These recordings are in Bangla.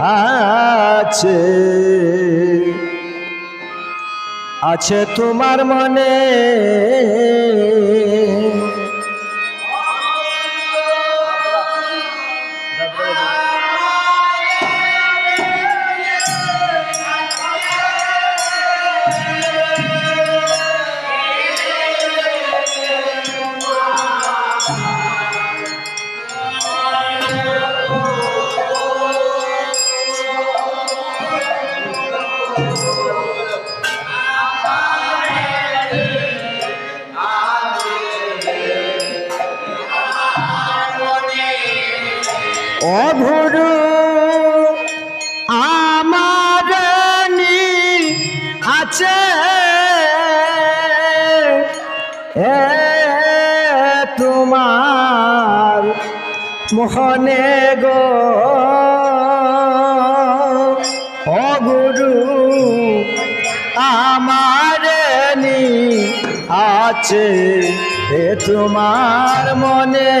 আছে। আছে তোমার মনে। অভুরু আমার আছে। এ তোমার মোহনে গো। অগুরু আমার আছে এ তোমার মনে।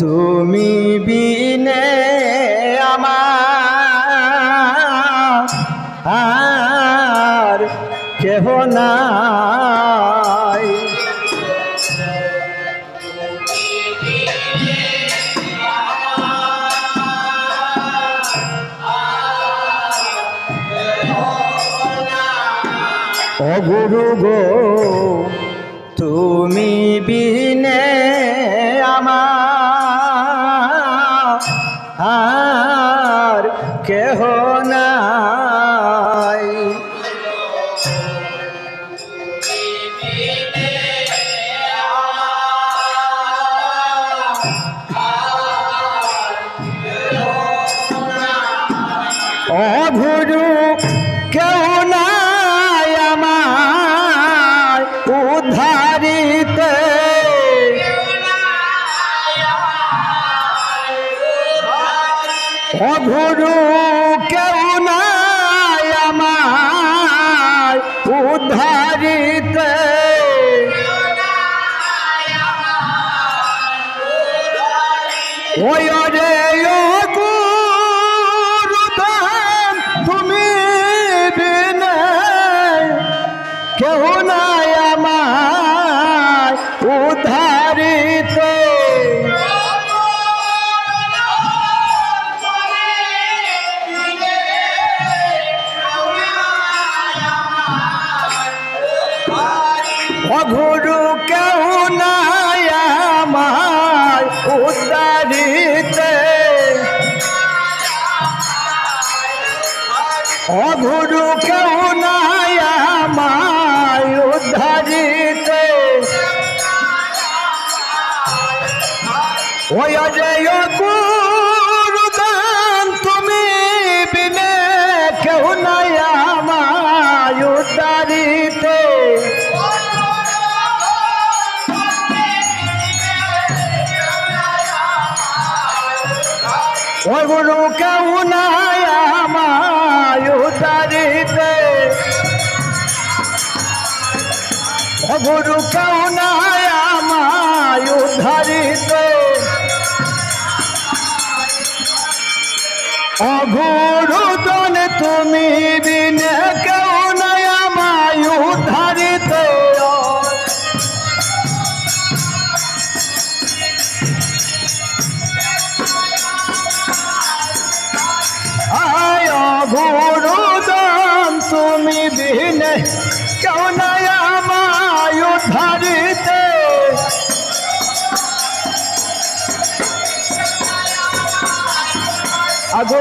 তুমি বিনে আমার কেহ নাই। অগুরু গো তুমি বিনে আমার গুরু কেউ নাই আমায় উদ্ধারিতে ও গুরু কেউ নাই আমায় অগুরুদন তুমি বিনে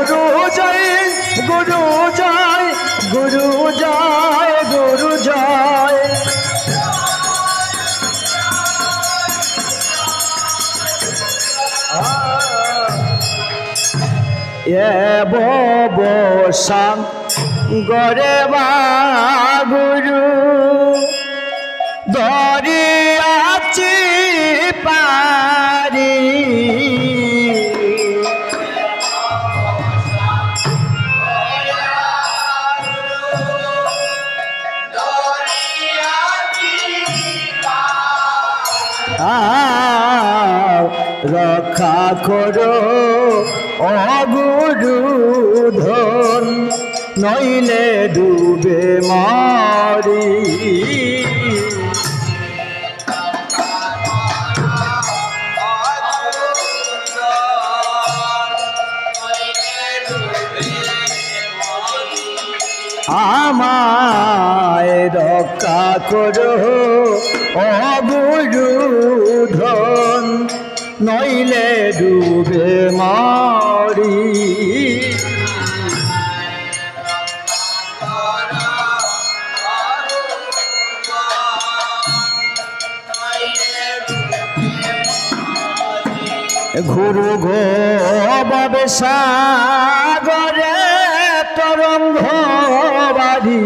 গুরু জয় গুরু জয় গুরু জয় গুরু জয় এ বসাং গরে বা গুরু দরিয়াচি পারি করো অগুরু ধন নইলে ডুবে মারি। আমায় রক্ষা করো অগুরু নইলে ডুবে মারি। ঘুরু গো বাবে সাগরে তরঙ্গ বাড়ি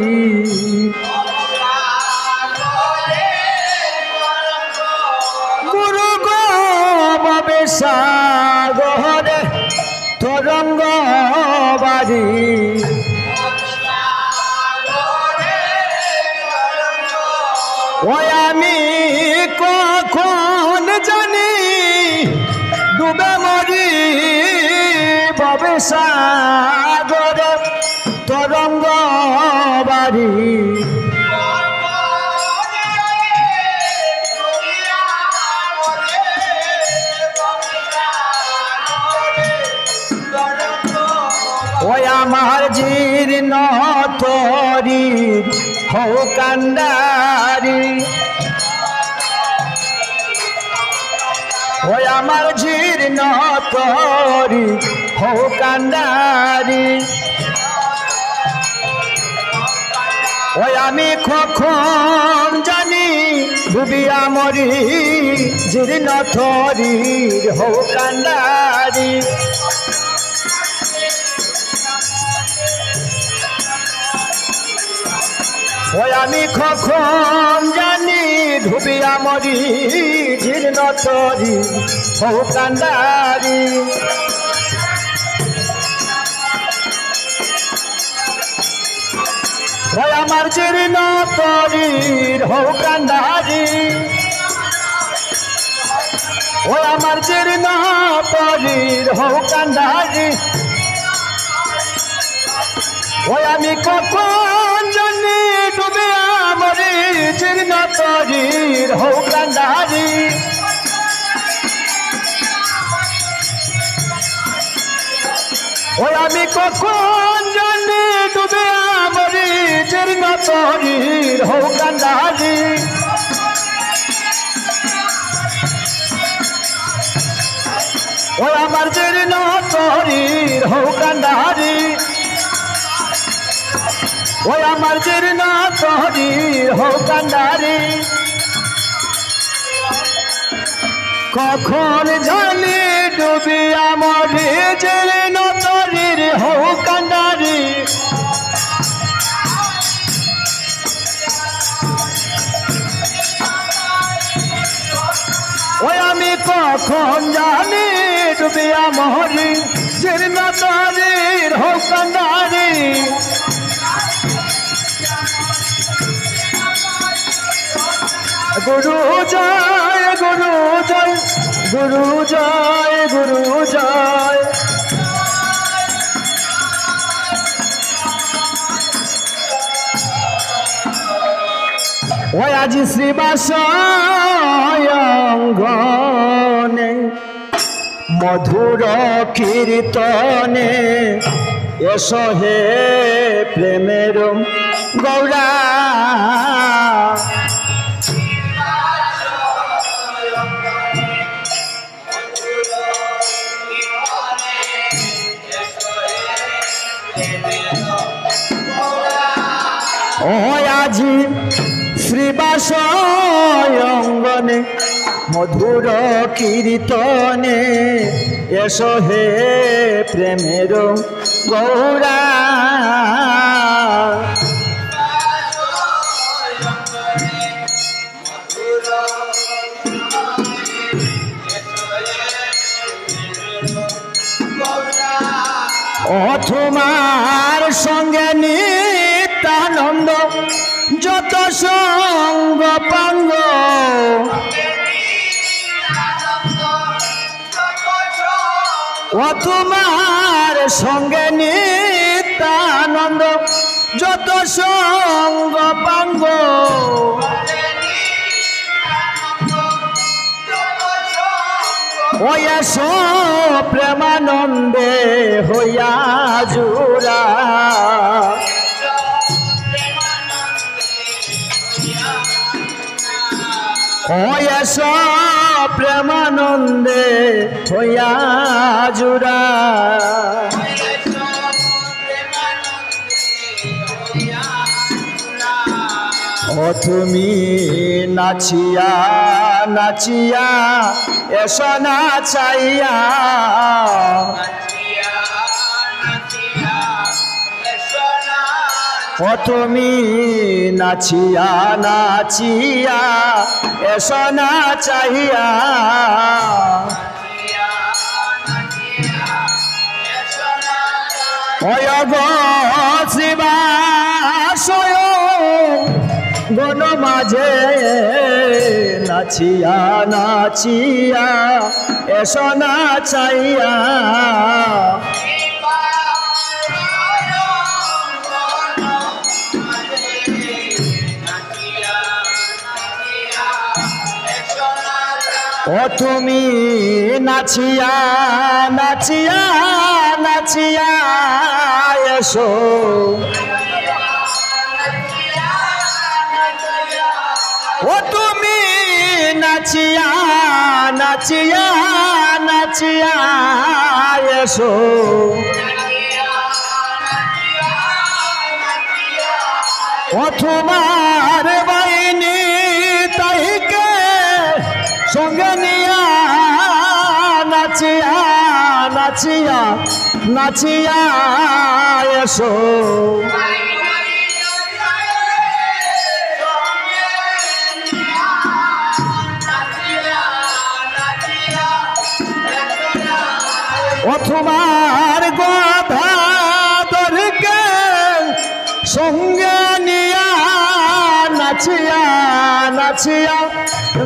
ওই আমি কখন জানি ডুবে মরি সাগরে তরঙ্গ বাড়ি। তরি হৌ কান্ডারি। ওই আমার জীর্ণ তরি হৌ কান্ডারি। ওই আমি কখন জানি, ডুবিয়া মরি, জীর্ণ থরির হৌ কান্ডারি। ওই আমি কখন জানি ধুবিয়া মরি জীর্ণ তরি হৌ কান্ডারি ওই আমার জীর্ণ তরির হৌ কান্ডারি ওই আমার জীর্ণ তরির হৌ কান্ডারি ওই আমি কখন জীর্ণ তরির হৌ কান্ডারি ওই আমি কখন জানি ডুবে আমরি জীর্ণ তরির হৌ কান্ডারি ওই আমার জীর্ণ তরির হৌ কান্ডারি ওই আমার জীর্ণ তহরির হও কান্ডারি। কখন জানি ডুবি আমার জীর্ণ তহরির হও কান্ডারি। ওই আমি কখন জানি ডুবি আমার জীর্ণ তহরির হও গুরু জয় গুরু জয় গুরু জয় গুরু জয়। ওই আজি শ্রীবাসঙ্গনে মধুর কীর্তনে এসো হে প্রেমের গৌরা। আজি শ্রীবাসঙ্গনে মধুর কীর্তনে। এসো হে প্রেমের গৌরা। ও তোমার সঙ্গে নিত্যানন্দ তোমার সঙ্গে নিত্যানন্দ যত সঙ্গ পাঙ্গ। ওই এসো প্রেমানন্দে হইয়া জুরা এসো প্রেমানন্দে হইয়া ও তুমি নাচিয়া নাচিয়া এসো না চাইয়া। ও তুমি নাচিয়া নাচিয়া, এসো না ওই গো গণ মাঝে নাচিয়া নাচিয়া, এসো না চাইয়া ও তুমি নাচিয়া নাচিয়া নাচিয়া এসো। ও তুমি নাচিয়া নাচিয়া নাচিয়া এসো। তোমার নাচিয়া নাচিয়া নাচিয়া এসো। ও তোমার গাধা দরকে সঙ্গে নিয়া নাচিয়া নাচিয়া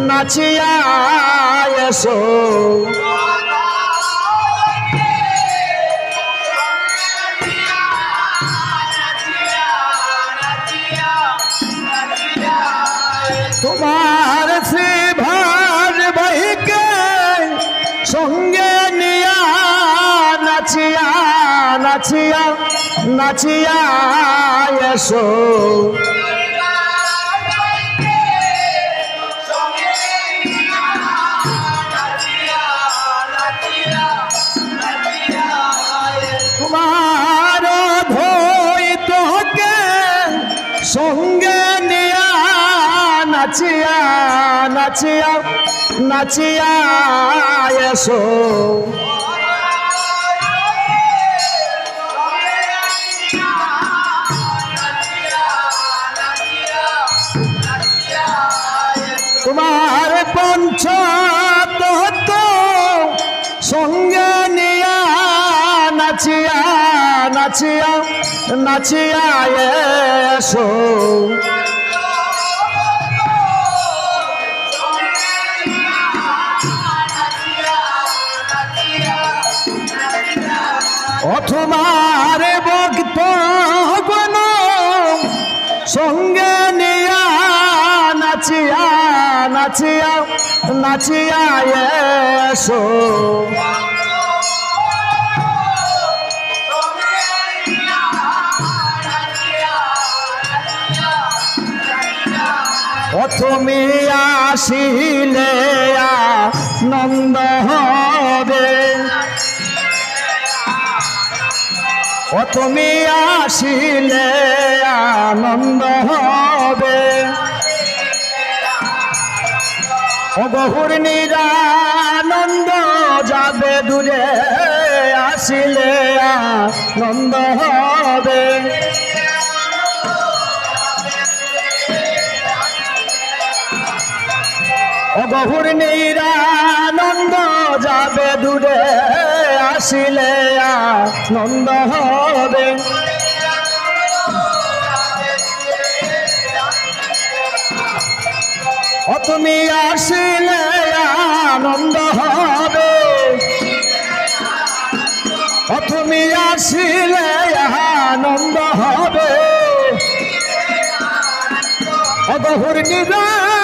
নাচিয়া তোমার শ্রী ভার বহিকে সঙ্গে নিয়া নাচিয়া নাচিয়া নাচিয়া এসো। সঙ্গে নিয়া নাচিয়া নাচিয়া নাচিয়া এসো। তোমার পঞ্চত সঙ্গে নিয়া নাচিয়া নাচিয়া নাচিয়া এসো। অথমার ভক্ত গণ সঙ্গে নিয়া নাচিয়া নাচিয়া নাচিয়া এসো। প্রথমে আসিলে নন্দ হবে। প্রথমে আসিলে আনন্দ হবে। অগহুর নিরানন্দ যাবে দূরে, আসিলে আনন্দ হবে। অগহুর নিরানন্দ যাবে দূরে আসিলে আনন্দ হবে। তুমি আসিলে আনন্দ হবে। তুমি আসিলে আনন্দ হবে। অগহুর নিরানন্দ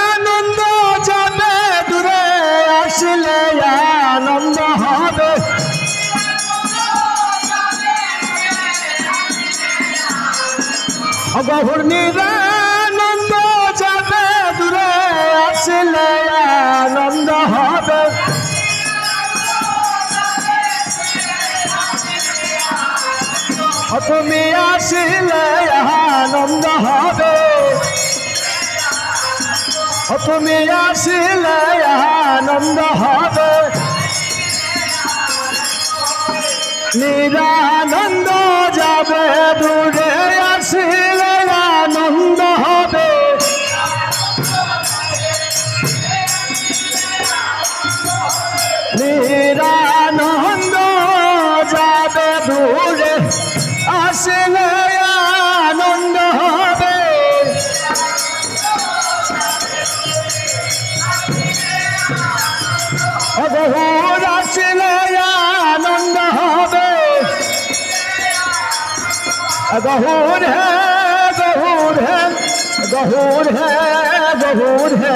আসলে আনন্দ হবে। অগহুর নিরানন্দ যাবে দূরে আসলে আনন্দ হবে। তুমি আসলে আনন্দ হবে। তুমি আসিলে আনন্দ হবে। নিরানন্দ যাবে দূরে আসলে আনন্দ হবে। গহুর হে গহুর হে গহুর হে গহুর হে।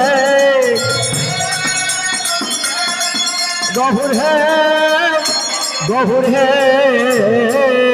গহুর হে গহুর হে।